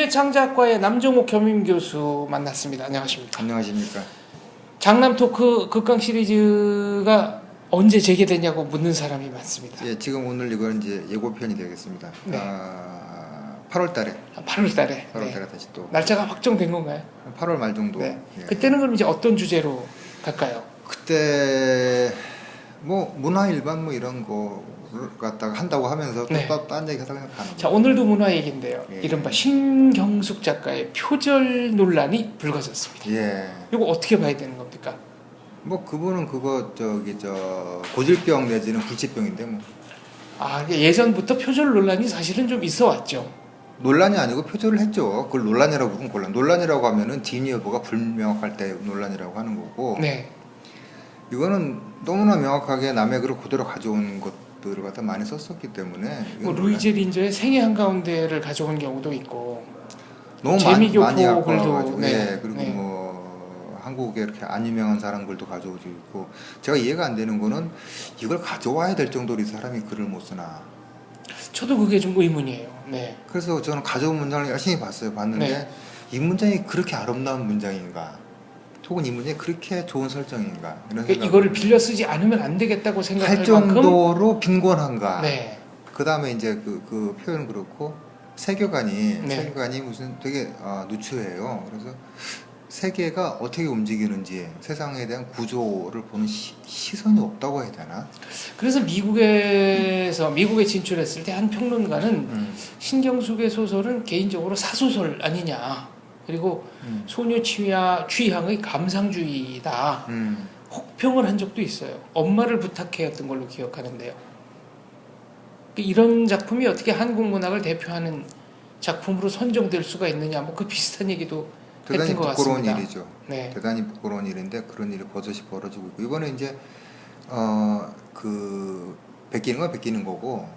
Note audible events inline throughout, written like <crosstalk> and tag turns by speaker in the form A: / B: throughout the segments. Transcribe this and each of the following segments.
A: 문창작과의남종욱 겸임 교수 만났습니다. 안녕하십니까? 안녕하십니까? 장남 토크 극강 시리즈가 언제 재개되냐고 묻는 사람이 많습니다.
B: 예, 지금 오늘 이거 이제 예고편이 되겠습니다. 네. 아, 8월 달에.
A: 아, 8월 달에.
B: 8월 달에 네. 다시 또.
A: 날짜가 확정된 건가요?
B: 8월 말 정도. 네.
A: 예. 그때는 그럼 이제 어떤 주제로 갈까요?
B: 그때 뭐 문화 일반 뭐 이런 거 갖다가 한다고 하면서 또 네. 또, 딴 얘기 하다가 가는
A: 자 오늘도 문화 얘기인데요. 예. 이른바 신경숙 작가의 표절 논란이 불거졌습니다. 예. 이거 어떻게 봐야 되는 겁니까?
B: 뭐 그분은 그거 저기 저 고질병 내지는 불치병인데 뭐.
A: 아 그러니까 예전부터 표절 논란이 사실은 좀 있어 왔죠.
B: 논란이 아니고 표절을 했죠. 그걸 논란이라고 부르 곤란. 논란이라고 하면은 진위 여부가 불명확할 때 논란이라고 하는 거고. 네. 이거는 너무나 명확하게 남의 글을 그대로 가져온 것 것들 갖다 많이 썼었기 때문에
A: 뭐 루이제 린저의 생애 한 가운데를 가져온 경우도 있고
B: 너무 재미교포 많이 갖고 가지고 예, 네. 예 그리고 네. 뭐 한국에 이렇게 안 유명한 사람 글도 가져오고 있고 제가 이해가 안 되는 거는 이걸 가져와야 될 정도로 이 사람이 글을 못 쓰나
A: 저도 그게 좀 의문이에요. 네.
B: 그래서 저는 가져온 문장을 열심히 봤어요. 봤는데 네. 이 문장이 그렇게 아름다운 문장인가? 혹은 이 문제 그렇게 좋은 설정인가
A: 이런 그러니까 이거를 빌려 쓰지 않으면 안 되겠다고 생각할 정도로
B: 만큼? 빈곤한가. 네. 그다음에 이제 그, 그 표현 그렇고 세계관이 네. 세계관이 무슨 되게 아, 누추해요. 그래서 세계가 어떻게 움직이는지 세상에 대한 구조를 보는 시, 선이 없다고 해야 되나?
A: 그래서 미국에서 미국에 진출했을 때 한 평론가는 음. 신경숙의 소설은 개인적으로 사소설 아니냐. 그리고 음. 소녀 취향, 취향의 감상주의다. 음. 혹평을 한 적도 있어요. 엄마를 부탁해였던 걸로 기억하는데요. 그러니까 이런 작품이 어떻게 한국 문학을 대표하는 작품으로 선정될 수가 있느냐, 뭐 그 비슷한 얘기도 대단히 부끄러운
B: 일이죠. 네. 대단히 부끄러운 일인데 그런 일이 버젓이 벌어지고 있고 이번에 이제 어그 베끼는 건 베끼는 거고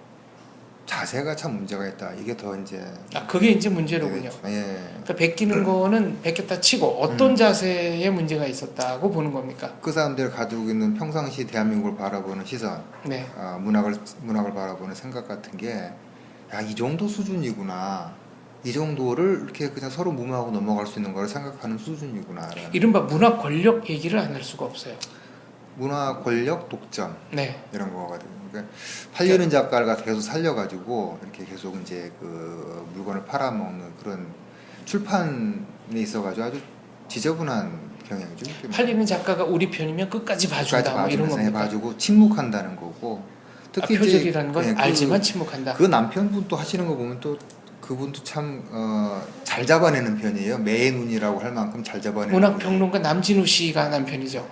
B: 자세가 참 문제가 있다. 이게 더 이제
A: 아 그게 이제 문제로군요. 그렇죠.
B: 예. 그러니까
A: 베끼는 음. 거는 베꼈다 치고 어떤 음. 자세에 문제가 있었다고 보는 겁니까?
B: 그 사람들이 가지고 있는 평상시 대한민국을 바라보는 시선, 네. 아, 문학을 문학을 바라보는 생각 같은 게야이 정도 수준이구나. 이 정도를 이렇게 그냥 서로 무마하고 넘어갈 수 있는 걸 생각하는 수준이구나.
A: 이른바 문학 권력 얘기를 안 할 수가 없어요.
B: 문화 권력 독점 네. 이런 거거든요. 그러니까 팔리는 작가를 계속 살려가지고 이렇게 계속 이제 그 물건을 팔아먹는 그런 출판에 있어가지고 아주 지저분한 경향이죠.
A: 뭐 팔리는 작가가 우리 편이면 끝까지 봐준다 끝까지 뭐 이런 거니다
B: 봐주고 침묵한다는 거고
A: 특히 아, 표적이라는 건 네, 알지만 그, 침묵한다.
B: 그 남편분 도 하시는 거 보면 또 그분도 참잘 어, 잡아내는 편이에요. 매의 눈이라고 할 만큼 잘 잡아내는.
A: 문학평론가 남진우 씨가 남편이죠.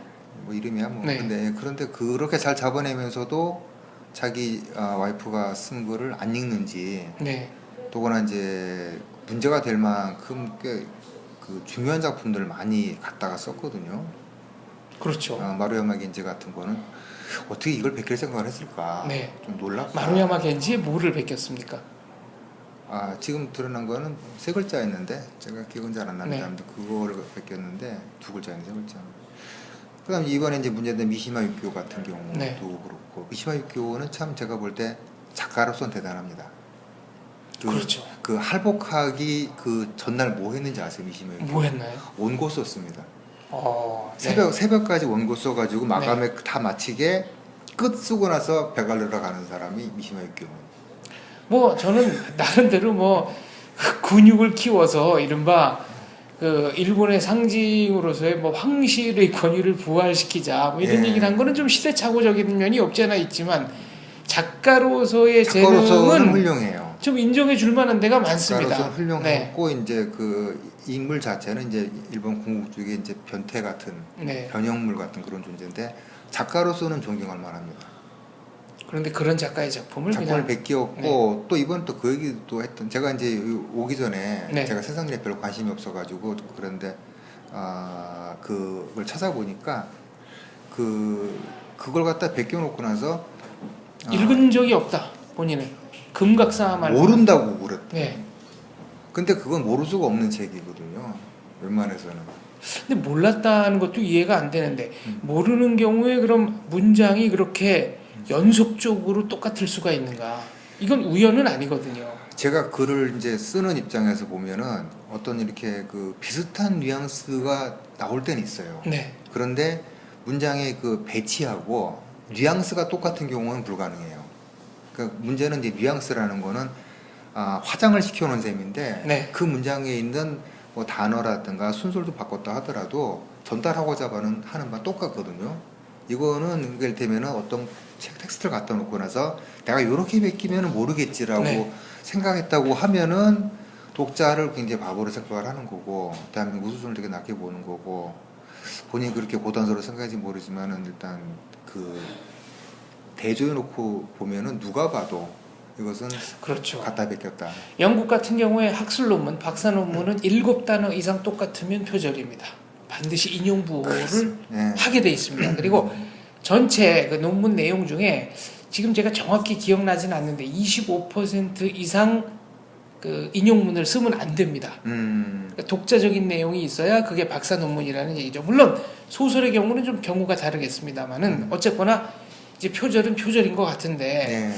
B: 뭐 이름이야 뭐 네. 근데 그런데 그렇게 잘 잡아내면서도 자기 아, 와이프가 쓴 글을 안 읽는지 네. 더구나 이제 문제가 될 만큼 꽤그 중요한 작품들을 많이 갖다가 썼거든요. 그렇죠. 아, 마루야마 겐지 같은 거는 어떻게 이걸 베낄 생각을 했을까? 네. 좀 놀라.
A: 마루야마 겐지 뭐를 베꼈습니까?
B: 아 지금 드러난 거는 세 글자였는데 제가 기억은 잘안 나는데 네. 그거를 베꼈는데 두 글자인 세 글자. 그다음 이번에 이제 문제된 미시마 유교 같은 경우도 네. 그렇고 미시마 유교는 참 제가 볼 때 작가로서는 대단합니다. 그, 그렇죠. 그 할복하기 그 전날 뭐 했는지 아세요 미시마 유교? 뭐 했나요? 원고 썼습니다. 어, 네. 새벽 네. 새벽까지 원고 써가지고 마감에 네. 다 마치게 끝 쓰고 나서 배갈르러 가는 사람이 미시마 유교.
A: 뭐 저는 <laughs> 나름대로 뭐 그 근육을 키워서 이른바 그 일본의 상징으로서의 뭐 황실의 권위를 부활시키자 뭐 이런 예. 얘기를 한 거는 좀 시대착오적인 면이 없지 않아 있지만 작가로서의 재능은 훌륭해요. 좀 인정해 줄 만한 데가 많습니다.
B: 훌륭했고 네. 이제 그 인물 자체는 이제 일본 궁극주의 이제 변태 같은 네. 변형물 같은 그런 존재인데 작가로서는 존경할 만합니다.
A: 그런데 그런 작가의 작품을
B: 작품을 베끼었고 네. 또 이번 또 그 얘기도 했던 제가 이제 오기 전에 네. 제가 세상 일에 별로 관심이 없어가지고 그런데 아 그걸 찾아보니까 그 그걸 갖다 베껴놓고 나서
A: 아, 읽은 적이 없다 본인은 금각사 말
B: 모른다고 그랬대. 네. 근데 그건 모를 수가 없는 책이거든요. 웬만해서는.
A: 근데 몰랐다는 것도 이해가 안 되는데 음. 모르는 경우에 그럼 문장이 그렇게 연속적으로 똑같을 수가 있는가? 이건 우연은 아니거든요.
B: 제가 글을 이제 쓰는 입장에서 보면은 어떤 이렇게 그 비슷한 뉘앙스가 나올 때는 있어요. 네. 그런데 문장의 그 배치하고 뉘앙스가 똑같은 경우는 불가능해요. 그 문제는 이제 뉘앙스라는 거는 아, 화장을 시켜놓은 셈인데 네. 그 문장에 있는 뭐 단어라든가 순서도 바꿨다 하더라도 전달하고자 하는 하는 바 똑같거든요. 이거는 그를 들면 어떤 책 텍스트를 갖다 놓고 나서 내가 이렇게 베끼면 모르겠지라고 네. 생각했다고 하면은 독자를 굉장히 바보로 생각을 하는 거고 그다음에 우수준을 되게 낮게 보는 거고 본인이 그렇게 고단서로 생각하지 모르지만은 일단 그 대조해 놓고 보면은 누가 봐도 이것은 그렇죠. 갖다 베꼈다.
A: 영국 같은 경우에 학술 논문, 박사 논문은 네. 일곱 단어 이상 똑같으면 표절입니다. 반드시 인용 부를 네. 하게 돼 있습니다. 음. 그리고 전체 그 논문 내용 중에 지금 제가 정확히 기억나진 않는데 25% 이상 그 인용문을 쓰면 안 됩니다. 음. 그러니까 독자적인 내용이 있어야 그게 박사 논문이라는 얘기죠. 물론 소설의 경우는 좀 경우가 다르겠습니다만은 음. 어쨌거나 이제 표절은 표절인 것 같은데 네.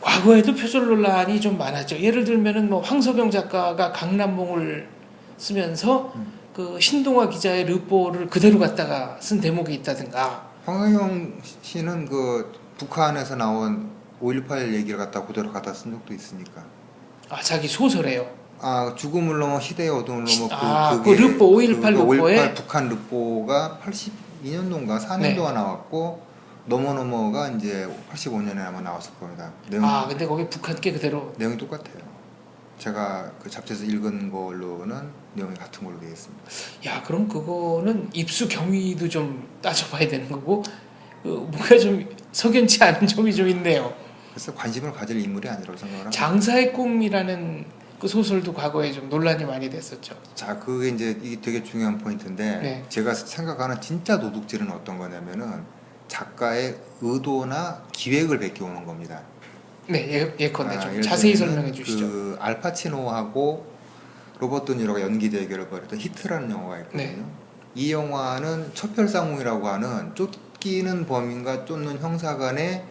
A: 과거에도 표절 논란이 좀 많았죠. 예를 들면은 뭐 황소병 작가가 강남봉을 쓰면서 음. 그 신동아 기자의 르보를 그대로 갖다가 쓴 대목이 있다든가.
B: 황영영 씨는 그 북한에서 나온 5.18 얘기를 갖다 그대로 갖다 쓴 적도 있으니까.
A: 아 자기 소설에요.
B: 아 죽음을 넘어 시대의 어둠을 넘어 그,
A: 아, 그, 그 르포 5.18 그 르포에
B: 북한 르포가 8 2년도가 4년도가 네. 나왔고 넘어 넘어가 이제 85년에 아마 나왔을 겁니다.
A: 내용, 아 근데 거기 북한 게 그대로
B: 내용이 똑같아요. 제가 그 잡지에서 읽은 걸로는 내용이 같은 걸로 되어 있습니다.
A: 야, 그럼 그거는 입수 경위도 좀 따져봐야 되는 거고 어, 뭔가 좀 석연치 않은 <laughs> 점이 좀 있네요.
B: 그래서 관심을 가질 인물이 아니라고 생각 합니다.
A: 장사의 꿈이라는 그 소설도 과거에 좀 논란이 많이 됐었죠.
B: 자, 그게 이제 이게 되게 중요한 포인트인데 네. 제가 생각하는 진짜 도둑질은 어떤 거냐면은 작가의 의도나 기획을 베껴오는 겁니다.
A: 네, 예, 컨대 예, 네, 아, 자세히 설명해 주시죠. 그
B: 알파치노하고 로버트 니로가 연기 대결을 벌였던 히트라는 영화가 있거든요. 네. 이 영화는 첩혈상웅이라고 하는 쫓기는 범인과 쫓는 형사 간의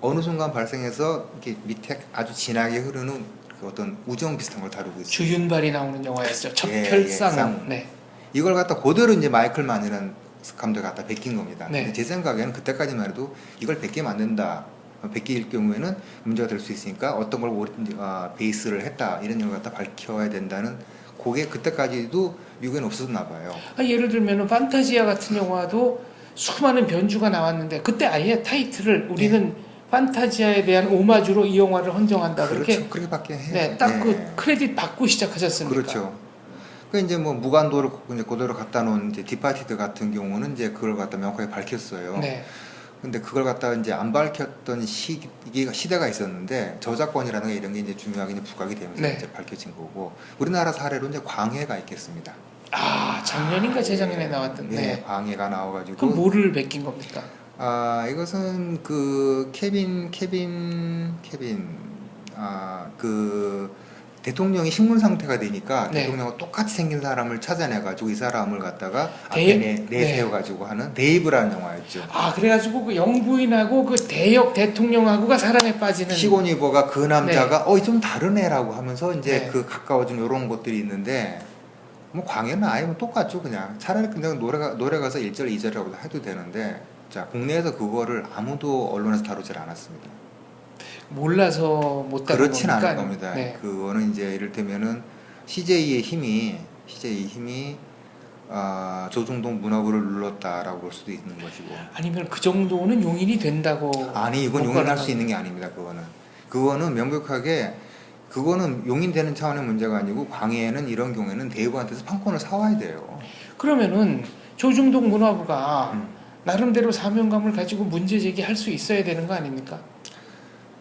B: 어느 순간 발생해서 이렇게 밑에 아주 진하게 흐르는 그 어떤 우정 비슷한 걸 다루고 있어요.
A: 주윤발이 나오는 영화였죠. 첩혈상웅. 예, 예, 네.
B: 이걸 갖다 고대로 이제 마이클 만이라는 감독이 갖다 베낀 겁니다. 네. 제 생각에는 그때까지만 해도 이걸 베끼면 안다 1 어, 0일 경우에는 문제가 될 수 있으니까 어떤 걸 아, 베이스를 했다 이런 걸 갖다 밝혀야 된다는 그게 그때까지도 미국에는 없었나 봐요.
A: 아, 예를 들면 판타지아 같은 영화도 수많은 변주가 나왔는데 그때 아예 타이틀을 우리는 네. 판타지아에 대한 오마주로 이 영화를 헌정한다 그렇죠. 그렇게
B: 그렇게밖에 해요. 네,
A: 딱그 네. 크레딧 받고 시작하셨습니까? 그렇죠.
B: 그 이제 뭐무관도로 이제 그대로 갖다 놓은 이제 디파티드 같은 경우는 이제 그걸 갖다 명확하게 밝혔어요. 네. 근데 그걸 갖다 이제 안 밝혔던 시기가 시대가 있었는데 저작권이라는 게 이런 게 이제 중요하게 이제 부각이 되면서 네. 이제 밝혀진 거고 우리나라 사례로 이제 광해가 있겠습니다.
A: 아 작년인가 재작년에 나왔던 네,
B: 네. 광해가 나와가지고
A: 그럼 뭐를 베낀 겁니까?
B: 아 이것은 그 케빈 케빈 케빈 아그 대통령이 식문 상태가 되니까 네. 대통령과 똑같이 생긴 사람을 찾아내가지고 이 사람을 갖다가 대입? 앞에 내, 세워가지고 네. 하는 데이브라는 영화였죠.
A: 아 그래가지고 그 영부인하고 그 대역 대통령하고가 사랑에 빠지는
B: 시고니버가 그 남자가 네. 어좀 다르네라고 하면서 이제 네. 그 가까워진 이런 것들이 있는데 뭐 광해는 아예 뭐 똑같죠 그냥 차라리 그냥 노래가 노래 가서 1절 2절이라고 해도 되는데 자 국내에서 그거를 아무도 언론에서 다루질 않았습니다.
A: 몰라서 못
B: 그렇진 겁니까? 않을 겁니다. 네. 그거는 이제 이를테면은 CJ의 힘이 CJ의 힘이 아, 조중동 문화부를 눌렀다라고 볼 수도 있는 것이고
A: 아니면 그 정도는 용인이 된다고
B: 아니 이건 용인할 수 있는 게 아닙니다. 그거는 그거는 명백하게 그거는 용인되는 차원의 문제가 아니고 광해에는 이런 경우에는 대우한테서 판권을 사와야 돼요.
A: 그러면은 조중동 문화부가 음. 나름대로 사명감을 가지고 문제 제기할 수 있어야 되는 거 아닙니까?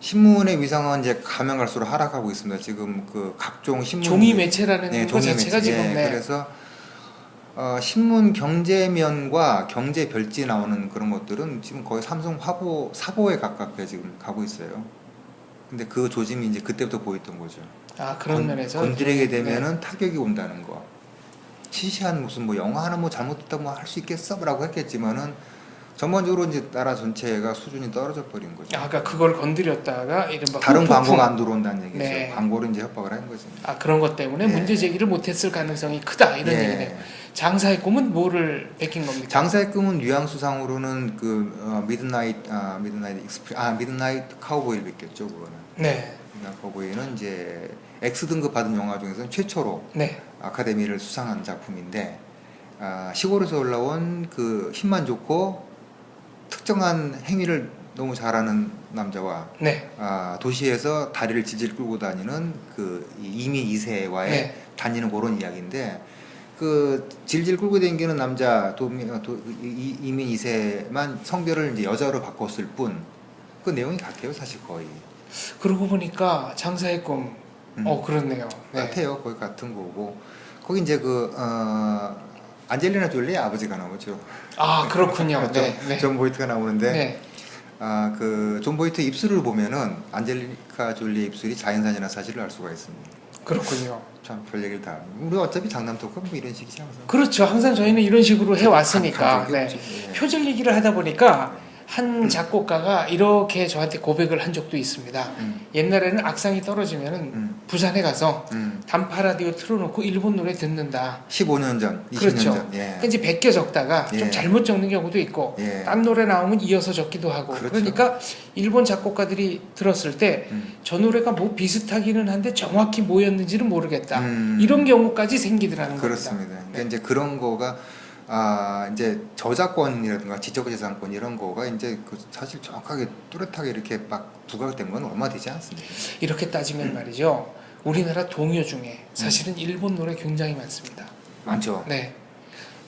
B: 신문의 위상은 이제 가면 갈수록 하락하고 있습니다. 지금 그 각종 신문
A: 종이 매체라는
B: 네, 거 자체가 매체. 지금 예, 네. 그래서 어, 신문 경제면과 경제 별지 나오는 그런 것들은 지금 거의 삼성 화보 사보에 가깝게 지금 가고 있어요. 근데 그 조짐이 이제 그때부터 보였던 거죠.
A: 아 그런 건, 면에서
B: 건드리게 네. 되면은 네. 타격이 온다는 거. 시시한 무슨 뭐 영화 하나 뭐 잘못됐다 뭐할수 있겠어라고 했겠지만은. 전반적으로 이제 나라 전체가 수준이 떨어져 버린 거죠.
A: 아까 그러니까 그걸 건드렸다가 이른
B: 다른 후폭풍. 광고가 안 들어온다는 얘기죠. 네. 광고를 이제 협박을 한 거죠.
A: 아 그런 것 때문에 네. 문제 제기를 못했을 가능성이 크다 이런 네. 얘기네요. 장사의 꿈은 뭐를 베낀 겁니까?
B: 장사의 꿈은 뉘앙스상으로는 그 어, 미드나이아미드나이익스프아미드나이 카우보이를 베꼈죠 그거는. 네. 미드나이 카우보이는 이제 X 등급 받은 영화 중에서는 최초로 네. 아카데미를 수상한 작품인데 아, 시골에서 올라온 그 힘만 좋고 특정한 행위를 너무 잘하는 남자와 네. 아, 도시에서 다리를 질질 끌고 다니는 그 이미 이세와의 네. 다니는 그런 이야기인데 그 질질 끌고 다니는 남자 도 이, 이민 이세만 성별을 이제 여자로 바꿨을 뿐 그 내용이 같아요 사실 거의
A: 그러고 보니까 장사의 꿈어 음. 그렇네요
B: 네. 같아요 거의 같은 거고 거기 이제 그 어, 안젤리나 졸리의 아버지가 나오죠.
A: 아 그렇군요. 그렇죠? 네,
B: 네. 존 보이트가 나오는데 네. 아그존 보이트 입술을 보면은 안젤리카 졸리의 입술이 자연산이라 사실을 알 수가 있습니다. 그렇군요. 참 별 얘기를 다. 우리 어차피 장남 토크 뭐 이런 식이지 항상.
A: 그렇죠. 항상 저희는 이런 식으로 해 왔으니까. 네. 네. 표절 얘기를 하다 보니까 예. 한 작곡가가 이렇게 저한테 고백을 한 적도 있습니다. 음. 옛날에는 악상이 떨어지면 음. 부산에 가서 음. 단파 라디오 틀어놓고 일본 노래 듣는다.
B: 15년 전, 20년 그렇죠. 전.
A: 예. 그러니까 이제 베껴 적다가 예. 좀 잘못 적는 경우도 있고 예. 딴 노래 나오면 이어서 적기도 하고 그렇죠. 그러니까 일본 작곡가들이 들었을 때저 음. 노래가 뭐 비슷하기는 한데 정확히 뭐였는지는 모르겠다. 음. 이런 경우까지 생기더라는
B: 그렇습니다. 겁니다. 그러니까 네. 이제 그런 거가 아 이제 저작권이라든가 지적재산권 이런 거가 이제 그 사실 정확하게 뚜렷하게 이렇게 막 부각된 건 얼마 되지 않습니다.
A: 이렇게 따지면 음. 말이죠. 우리나라 동요 중에 사실은 음. 일본 노래 굉장히 많습니다. 많죠. 네.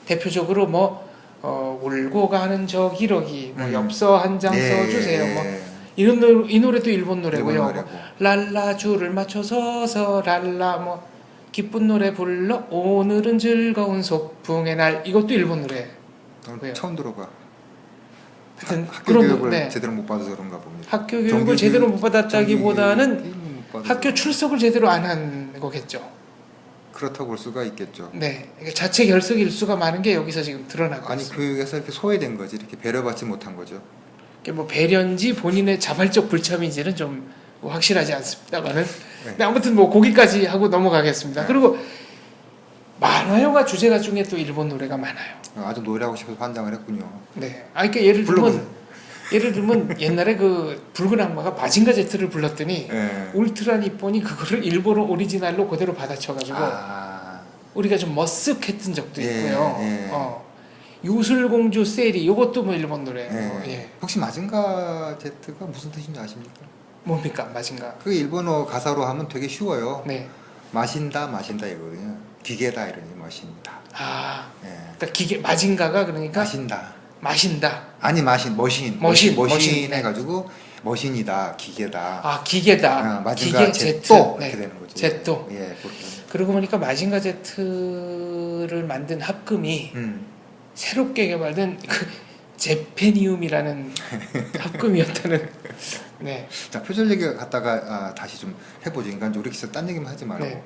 A: 대표적으로 뭐 어, 울고 가는 저 기러기 뭐 음. 엽서 한장 네. 써주세요. 네. 뭐 이런 노래, 이 노래도 일본 노래고요. 일본 노 랄라 줄을 맞춰서서 랄라 뭐 기쁜 노래 불러 오늘은 즐거운 소풍의 날 이것도 일본 노래.
B: 처음 들어봐. 하여튼 하, 학교 그런, 교육을 네. 제대로 못 받아서 그런가 봅니다.
A: 학교 교육을 제대로 못 받았다기보다는 학교 출석을 제대로 안 한 거겠죠.
B: 그렇다고 볼 수가 있겠죠.
A: 네, 자체 결석 일수가 많은 게 여기서 지금 드러나고 아니
B: 있습니 교육에서 그 이렇게 소외된 거지, 이렇게 배려받지 못한 거죠.
A: 뭐 배려인지 본인의 자발적 불참인지는 좀뭐 확실하지 않습니다만은 네. 아무튼 뭐 거기까지 하고 넘어가겠습니다. 네. 그리고 만화영화 주제가 중에 또 일본 노래가 많아요.
B: 아, 아주 노래하고 싶어서 판단을 했군요.
A: 네, 아 그러니까 예를 들면 예를 들면 <laughs> 옛날에 그 붉은 악마가 바징가 제트를 불렀더니 네. 울트라 니폰이 그거를 일본어 오리지널로 그대로 받아쳐가지고 아... 우리가 좀 머쓱했던 적도 예, 있고요. 예. 어. 요술공주 세리 이것도 뭐 일본 노래. 예. 어,
B: 예. 혹시 마징가 제트가 무슨 뜻인지 아십니까?
A: 뭡니까 맛인가?
B: 그 일본어 가사로 하면 되게 쉬워요. 네. 마신다 마신다 이거든요 기계다 이러니 마신다.
A: 아. 예. 그러니까 기계 마진가가 그러니까 마신다. 마신다.
B: 아니 마신 머신 머신 머신, 머신 네. 해가지고 머신이다 기계다.
A: 아 기계다.
B: 어, 마징가 기계 제 이렇게
A: 네. 되는 거죠. 제또. 예. 그러고 보니까 마징가 제를 만든 합금이 음. 새롭게 개발된 그 제페니움이라는 <laughs> 합금이었다는
B: 네. 자 표절 얘기 가 갔다가 아, 다시 좀 해보죠. 인간적 그러니까 우리 기사 딴 얘기만 하지 말고 네.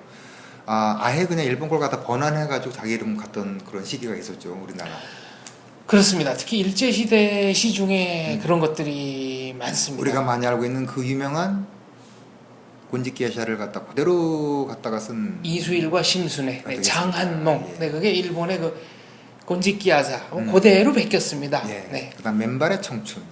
B: 아 아예 그냥 일본 걸 갖다 번안해가지고 자기 이름 갔던 그런 시기가 있었죠 우리나라.
A: 그렇습니다. 특히 일제 시대 시중에 음. 그런 것들이 많습니다.
B: 우리가 많이 알고 있는 그 유명한 곤지키야샤를 갖다 그대로 갖다가 쓴
A: 이수일과 심순애, 네, 아, 장한몽. 아, 예. 네, 그게 일본의 그 곤지키야자 어, 음. 그대로 베꼈습니다. 예. 네.
B: 그다음 맨발의 청춘.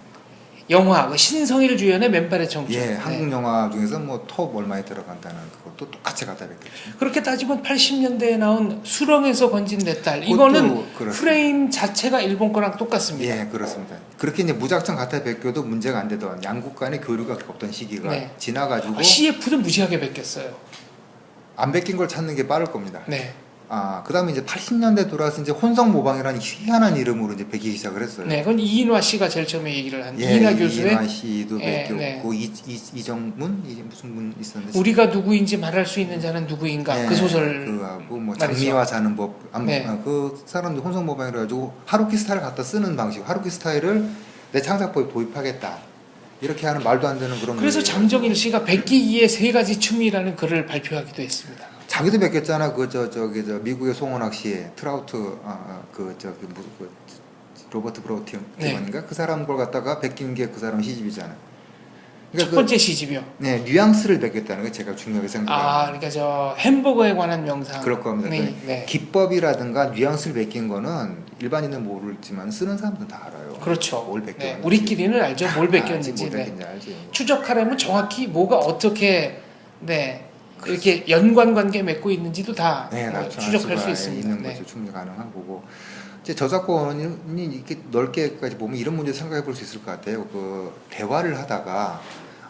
A: 영화 그 신성일 주연의 맨발의 청춘.
B: 예, 네. 한국 영화 중에서 뭐톱 얼마에 들어간다는 그것도 똑같이 갖다 뱉겠죠.
A: 그렇게 따지면 80년대에 나온 수렁에서 건진 내 딸. 이거는 그렇습니다. 프레임 자체가 일본 거랑 똑같습니다.
B: 예, 그렇습니다. 그렇게 이제 무작정 갖다 베껴도 문제가 안 되던 양국 간의 교류가 없던 시기가 네. 지나가지고 아,
A: CF도 무지하게 베꼈어요.
B: 안 베낀 걸 찾는 게 빠를 겁니다. 네. 아, 그 다음에 이제 80년대 돌아서 이제 혼성 모방이라는 희한한 이름으로 이제 베기 시작을 했어요.
A: 네, 그건 이인화 씨가 제일 처음에 얘기를 한, 예, 이인화 교수의. 이인화
B: 씨도 베꼈고, 예, 네. 이정문? 이, 무슨 분 있었는데.
A: 우리가 누구인지 말할 수 있는 자는 누구인가? 그 예, 그 소설.
B: 그하고 뭐 장미와 자는 법. 암, 네. 아, 그 사람들 혼성 모방이라 가지고 하루키 스타일 갖다 쓰는 방식, 하루키 스타일을 내 창작법에 도입하겠다. 이렇게 하는 말도 안 되는 그런.
A: 그래서 장정일 씨가 백기의세 가지 춤이라는 글을 발표하기도 했습니다.
B: 자기도 뵙겠잖아. 그 저 저기 저 미국의 송원학 씨, 트라우트 아, 아 그저 기 그 무슨 그, 로버트 브로팅 팀인가 그 네. 그 사람 걸 갖다가 베낀 게 그 사람 시집이잖아.
A: 그러니까 첫 그 번째 그, 시집이요.
B: 네, 뉘앙스를 베겠다는게 제가 중요하게 생각합니다.
A: 아, 그러니까 저 햄버거에 관한 명상.
B: 그럴 겁니다. 네, 그러니까 네. 기법이라든가 뉘앙스를 베낀 거는 일반인은 모르지만 쓰는 사람들은 다 알아요.
A: 그렇죠. 뭘 베꼈는지. 네, 우리끼리는 알죠. 뭘 아, 베꼈는지. 뭘
B: 네. 베꼈는지 알지.
A: 추적하려면 정확히 뭐가 어떻게 네 그렇게 연관 관계 맺고 있는지도 다 네, 추적할 수 있습니다.
B: 있는 네. 충분히 가능한 거고 이제 저작권이 이렇게 넓게까지 보면 이런 문제 생각해 볼 수 있을 것 같아요. 그 대화를 하다가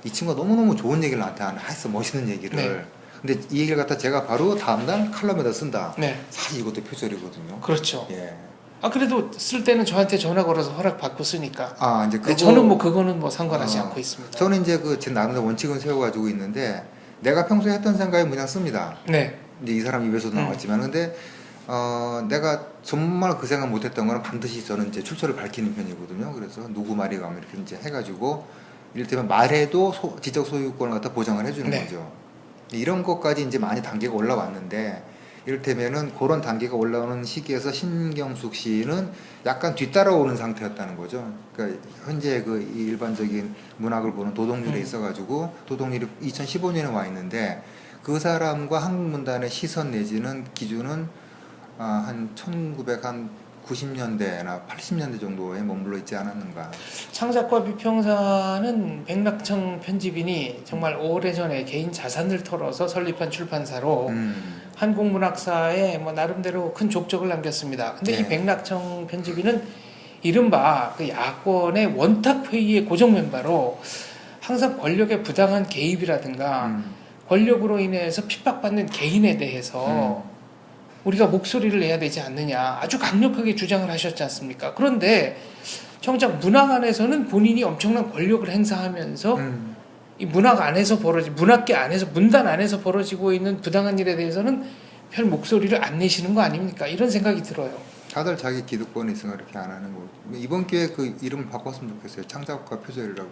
B: 이 친구가 너무너무 좋은 얘기를 나한테 했어 멋있는 얘기를 네. 근데 이 얘기를 갖다 제가 바로 다음날 칼럼에다 쓴다. 네. 사실 이것도 표절이거든요.
A: 그렇죠. 예. 아 그래도 쓸 때는 저한테 전화 걸어서 허락 받고 쓰니까. 아 이제 그거, 저는 뭐 그거는 뭐 상관하지 아, 않고 있습니다.
B: 저는 이제 그 제 나름대로 원칙은 세워가지고 있는데 내가 평소에 했던 생각에 그냥 씁니다. 네. 이제 이 사람 입에서도 음. 나왔지만 근데 어, 내가 정말 그 생각 못했던 거는 반드시 저는 이제 출처를 밝히는 편이거든요. 그래서 누구 말이 가면 이렇게 이제 해가지고 이를테면 말해도 소, 지적 소유권을 갖다 보장을 해주는 네. 거죠. 이런 것까지 이제 많이 단계가 올라왔는데 이를테면은 그런 단계가 올라오는 시기에서 신경숙 씨는 약간 뒤따라오는 상태였다는 거죠. 그러니까 현재 그 일반적인 문학을 보는 도동률에 음. 있어가지고 도동률이 2015년에 와 있는데 그 사람과 한국 문단의 시선 내지는 기준은 아, 한 1900, 한 90년대나 80년대 정도에 머물러 있지 않았는가.
A: 창작과 비평사는 백낙청 편집인이 정말 오래전에 개인 자산을 털어서 설립한 출판사로 음. 한국 문학사에 뭐 나름대로 큰 족적을 남겼습니다. 근데 네. 이 백낙청 편집인은 이른바 그 야권의 원탁 회의의 고정 멤버로 항상 권력의 부당한 개입이라든가 음. 권력으로 인해서 핍박받는 개인에 대해서 음. 우리가 목소리를 내야 되지 않느냐 아주 강력하게 주장을 하셨지 않습니까? 그런데 정작 문학 안에서는 본인이 엄청난 권력을 행사하면서 음. 이 문학 안에서 벌어지 문학계 안에서 문단 안에서 벌어지고 있는 부당한 일에 대해서는 별 목소리를 안 내시는 거 아닙니까? 이런 생각이 들어요.
B: 다들 자기 기득권이 있으니 이렇게 안 하는 거고 이번 기회에 그 이름 바꿨으면 좋겠어요. 창작과 표절이라고.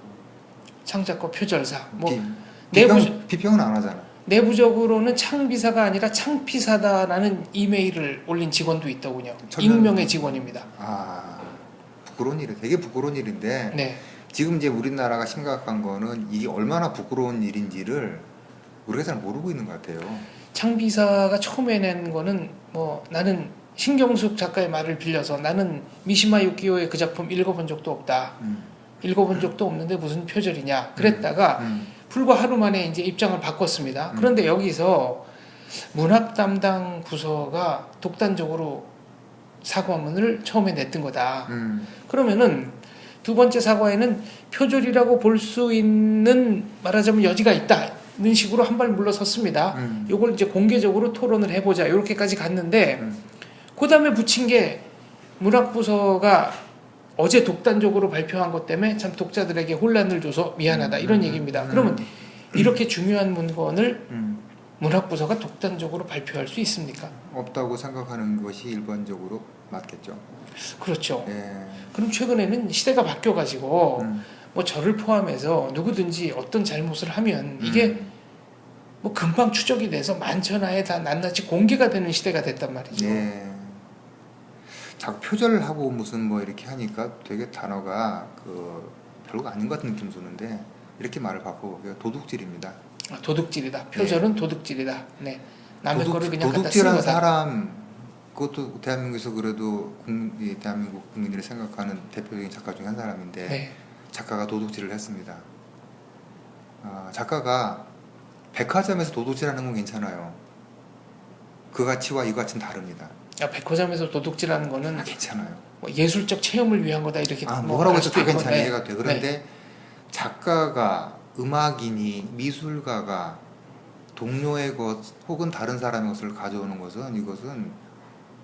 A: 창작과 표절사.
B: 뭐 비평, 내부 비평은 안 하잖아.
A: 내부적으로는 창비사가 아니라 창피사다라는 이메일을 올린 직원도 있더군요. 저는... 익명의 직원입니다.
B: 아 부끄러운 일이 되게 부끄러운 일인데 네. 지금 이제 우리나라가 심각한 거는 이게 얼마나 부끄러운 일인지를 우리가 잘 모르고 있는 것 같아요.
A: 창비사가 처음에 낸 거는 뭐 나는 신경숙 작가의 말을 빌려서 나는 미시마 유키오의 그 작품 읽어본 적도 없다. 음. 읽어본 적도 없는데 무슨 표절이냐 음. 그랬다가 음. 음. 불과 하루 만에 이제 입장을 바꿨습니다. 음. 그런데 여기서 문학 담당 부서가 독단적으로 사과문을 처음에 냈던 거다. 음. 그러면은 두 번째 사과에는 표절이라고 볼 수 있는 말하자면 여지가 있다는 식으로 한 발 물러섰습니다. 음. 이걸 이제 공개적으로 토론을 해보자 이렇게까지 갔는데 음. 그 다음에 붙인 게 문학부서가 어제 독단적으로 발표한 것 때문에 참 독자들에게 혼란을 줘서 미안하다 이런 음, 음, 음. 얘기입니다. 그러면 이렇게 중요한 문건을 문학부서가 독단적으로 발표할 수 있습니까?
B: 없다고 생각하는 것이 일반적으로 맞겠죠.
A: 그렇죠. 예. 그럼 최근에는 시대가 바뀌어가지고 음. 뭐 저를 포함해서 누구든지 어떤 잘못을 하면 이게 음. 뭐 금방 추적이 돼서 만천하에 다 낱낱이 공개가 되는 시대가 됐단 말이죠. 예.
B: 자꾸 표절을 하고 무슨 뭐 이렇게 하니까 되게 단어가 그 별거 아닌 것 같은 느낌 드는데 이렇게 말을 바꿔 도둑질입니다.
A: 아, 도둑질이다. 네. 표절은 네. 도둑질이다. 네.
B: 남의 도둑, 거를 그냥 도둑질한 사람 그것도 대한민국에서 그래도 국민, 대한민국 국민들이 생각하는 대표적인 작가 중에 한 사람인데 네. 작가가 도둑질을 했습니다. 아, 작가가 백화점에서 도둑질하는 건 괜찮아요. 그 가치와 이 가치는 다릅니다.
A: 야, 백호점에서 도둑질하는 거는 아, 괜찮아요. 뭐 예술적 체험을 위한 거다 이렇게 아,
B: 뭐 뭐라고 해도 다 괜찮아 네. 이가 돼. 그런데 네. 작가가 음악인이 미술가가 동료의 것 혹은 다른 사람의 것을 가져오는 것은 이것은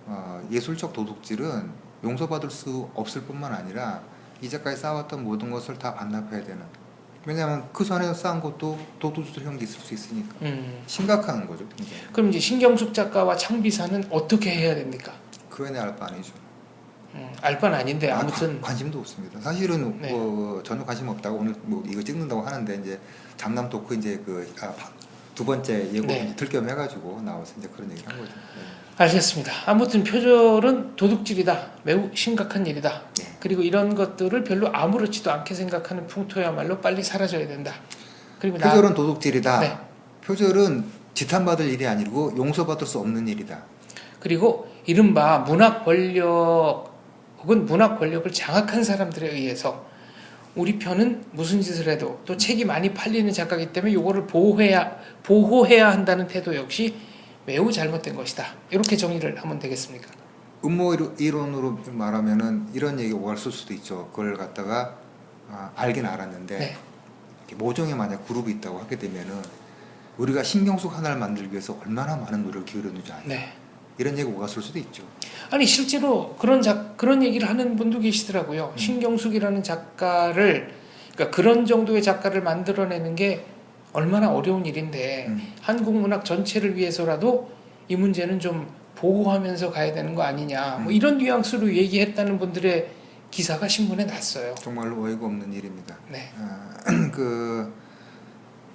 B: 어, 예술적 도둑질은 용서받을 수 없을 뿐만 아니라 이 작가가 쌓아왔던 모든 것을 다 반납해야 되는 왜냐하면 그 전에 서 싸운 것도 도도조절형이 있을 수 있으니까 음. 심각한 거죠. 굉장
A: 그럼 이제 신경숙 작가와 창비사는 어떻게 해야 됩니까?
B: 그애 알바 아니죠.
A: 음, 알바는 아닌데 아, 아무튼
B: 관, 심도 없습니다. 사실은 네. 어, 전혀 관심 없다고 오늘 뭐 이거 찍는다고 하는데 이제 장남 토크 이제 그 아, 두 번째 예고 네. 들겸 해가지고 나와서 이제 그런 얘기를 한 거죠. 네.
A: 알겠습니다. 아무튼 표절은 도둑질이다. 매우 심각한 일이다. 네. 그리고 이런 것들을 별로 아무렇지도 않게 생각하는 풍토야말로 빨리 사라져야 된다.
B: 그리고 표절은 나... 도둑질이다. 네. 표절은 지탄받을 일이 아니고 용서받을 수 없는 일이다.
A: 그리고 이른바 문학 권력 혹은 문학 권력을 장악한 사람들에 의해서 우리 편은 무슨 짓을 해도 또 책이 많이 팔리는 작가이기 때문에 이거를 보호해야 보호해야 한다는 태도 역시 매우 잘못된 것이다. 이렇게 정의를 하면 되겠습니까?
B: 음모 이론으로 말하면은 이런 얘기 오갈 수도 있죠. 그걸 갖다가 아, 알긴 알았는데 네. 모종에 만약 그룹이 있다고 하게 되면은 우리가 신경숙 하나를 만들기 위해서 얼마나 많은 노력을 기울였는지 아냐. 네. 이런 얘기가 오갔을 수도 있죠.
A: 아니 실제로 그런 작 그런 얘기를 하는 분도 계시더라고요. 음. 신경숙이라는 작가를 그러니까 그런 정도의 작가를 만들어내는 게 얼마나 어려운 일인데 음. 한국 문학 전체를 위해서라도 이 문제는 좀 보호하면서 가야 되는 거 아니냐 뭐 음. 이런 뉘앙스로 얘기했다는 분들의 기사가 신문에 났어요.
B: 정말로 어이가 없는 일입니다. 네. 아, <clears throat> 그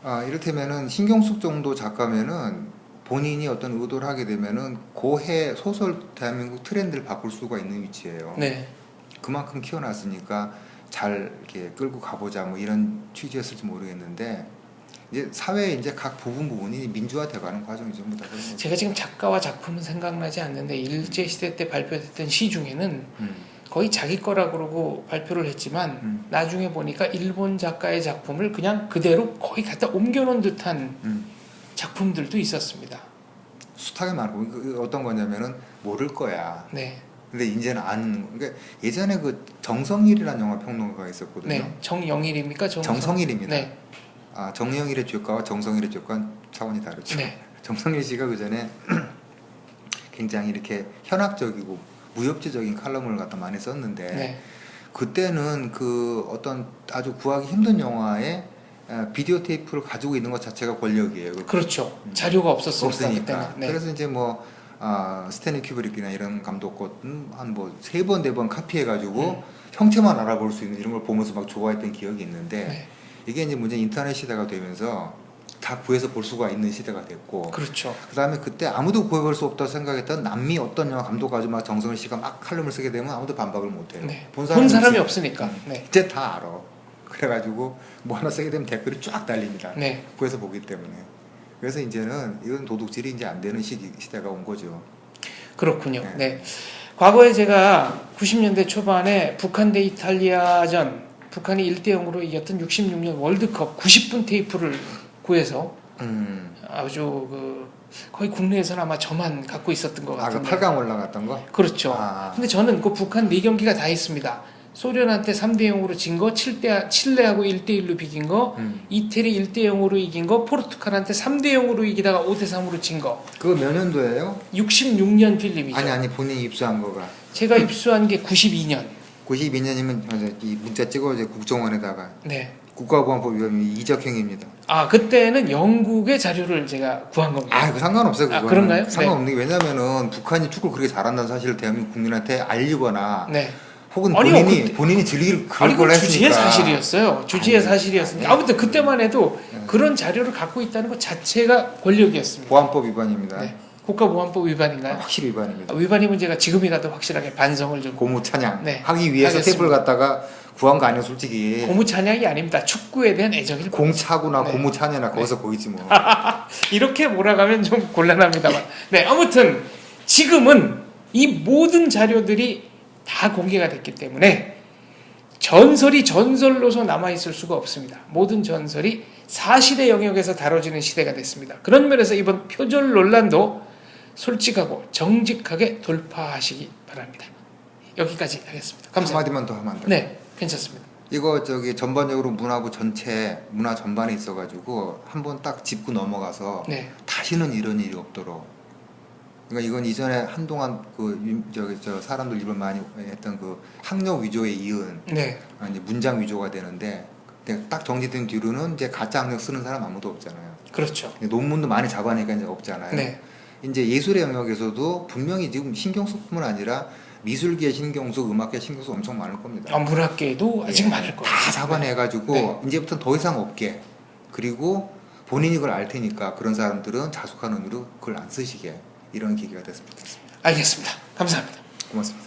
B: 아, 이를테면은 신경숙 정도 작가면은 본인이 어떤 의도를 하게 되면은 고해 소설 대한민국 트렌드를 바꿀 수가 있는 위치예요. 네. 그만큼 키워놨으니까 잘 이렇게 끌고 가보자 뭐 이런 취지였을지 모르겠는데 이제 사회에 이제 각 부분 부분이 민주화돼가는 과정이 죠
A: 제가 지금 작가와 작품은 생각나지 않는데 일제 음. 시대 때 발표됐던 시 중에는 음. 거의 자기 거라 그러고 발표를 했지만 음. 나중에 보니까 일본 작가의 작품을 그냥 그대로 거의 갖다 옮겨놓은 듯한. 음. 작품들도 있었습니다.
B: 숱하게 많고 그, 그, 어떤 거냐면은 모를 거야. 네. 근데 이제는 아는 그러니까 예전에 그 정성일이라는 영화 평론가가 있었거든요. 네.
A: 정영일입니까?
B: 정성... 정성일입니다. 네. 아 정영일의 죄과와 정성일의 죄과는 차원이 다르죠. 네. <laughs> 정성일 씨가 그 전에 <clears throat> 굉장히 이렇게 현학적이고 무협지적인 칼럼을 갖다 많이 썼는데 네. 그때는 그 어떤 아주 구하기 힘든 영화에 아, 비디오 테이프를 가지고 있는 것 자체가 권력이에요. 그렇죠,
A: 그렇죠. 음. 자료가 없었으니까. 없으니까.
B: 네. 그래서 이제 뭐 아, 스탠리 큐브릭이나 이런 감독것은 한뭐 세번네 번 카피해 가지고 네. 형체만 알아볼 수 있는 이런 걸 보면서 막 좋아했던 기억이 있는데 네. 이게 이제 문제 인터넷 시대가 되면서 다 구해서 볼 수가 있는 시대가 됐고 그렇죠. 그다음에 그때 아무도 구해볼 수 없다고 생각했던 남미 어떤 영화 감독 아주 막 정성을 씨가 막 칼럼을 쓰게 되면 아무도 반박을 못 해요. 네.
A: 본, 본 사람이 없으니까 음.
B: 네. 이제 다 알아. 그래가지고 뭐 하나 쓰게 되면 댓글이 쫙 달립니다. 네. 구해서 보기 때문에. 그래서 이제는 이런 도둑질이 이제 안 되는 시기, 시대가 온 거죠.
A: 그렇군요. 네. 네. 과거에 제가 90년대 초반에 북한 대 이탈리아전 북한이 1대 0으로 이겼던 66년 월드컵 90분 테이프를 구해서 음. 아주 그 거의 국내에서는 아마 저만 갖고 있었던 것 같은데.
B: 아, 그 8강 올라갔던 거?
A: 그렇죠. 아. 근데 저는 그 북한 4경기가 다 있습니다. 소련한테 3대 0으로 진 거, 칠대 칠레하고 1대 1로 비긴 거, 음. 이태리 1대 0으로 이긴 거, 포르투갈한테 3대 0으로 이기다가 5대 3으로 진 거.
B: 그거 몇 년도예요?
A: 66년 필름이죠.
B: 아니 아니 본인이 입수한 거가.
A: 제가 입수한 게 92년.
B: 92년이면 이 문자 찍어 이 국정원에다가. 네. 국가보안법 위험이 이적행위입니다.
A: 아 그때는 영국의 자료를 제가 구한 겁니다.
B: 아그 상관없어요. 아, 그거는. 아, 그런가요? 상관없는 네. 게 왜냐면은 북한이 축구 그렇게 잘한다는 사실을 대한민국 국민한테 알리거나 네. 혹은 아니요, 본인이 그 본인이 즐길 그런 걸 했으니까. 주지의
A: 사실이었어요. 주지의 사실이었습니다. 네. 아무튼 그때만 해도 네. 그런 자료를 갖고 있다는 것 자체가 권력이었습니다.
B: 보안법 위반입니다. 네.
A: 국가보안법 위반인가요? 아,
B: 확실히 위반입니다.
A: 아, 위반이 문제가 지금이라도 확실하게 반성을 좀
B: 고무찬양 네, 하기 위해서 테이프 갖다가 구한 거 아니에요, 솔직히.
A: 고무찬양이 아닙니다. 축구에 대한 애정이
B: 공차구나 네. 고무찬이나 네. 거기서 네. 보이지 뭐.
A: <laughs> 이렇게 몰아가면 좀 곤란합니다만. 네, 아무튼 지금은 이 모든 자료들이 다 공개가 됐기 때문에 전설이 전설로서 남아있을 수가 없습니다. 모든 전설이 사실의 영역에서 다뤄지는 시대가 됐습니다. 그런 면에서 이번 표절 논란도 솔직하고 정직하게 돌파하시기 바랍니다. 여기까지 하겠습니다. 감사합니다.
B: 한마디만 더 하면 안될요 네, 괜찮습니다. 이거 저기 전반적으로 문화부 전체 문화 전반에 있어가지고 한번 딱 짚고 넘어가서 네. 다시는 이런 일이 없도록 그러니까 이건 이전에 한동안 그 저기 저 사람들 입을 많이 했던 그 학력 위조에 이은 네. 아, 이제 문장 위조가 되는데 딱 정지된 뒤로는 이제 가짜 학력 쓰는 사람 아무도 없잖아요. 그렇죠. 논문도 많이 잡아내니까 이제 없잖아요. 네. 이제 예술의 영역에서도 분명히 지금 신경 쓸뿐만 아니라 미술계 신경 쓰, 음악계 신경 쓰 엄청 많을 겁니다.
A: 아, 문학계도 아직 예. 많을 거예요. 다
B: 잡아내가지고 네. 네. 이제부터는 더 이상 없게 그리고 본인이 그걸 알 테니까 그런 사람들은 자숙한 의미로 그걸 안 쓰시게 이런 계기가 됐으면 좋겠습니다.
A: 알겠습니다. 감사합니다.
B: 고맙습니다.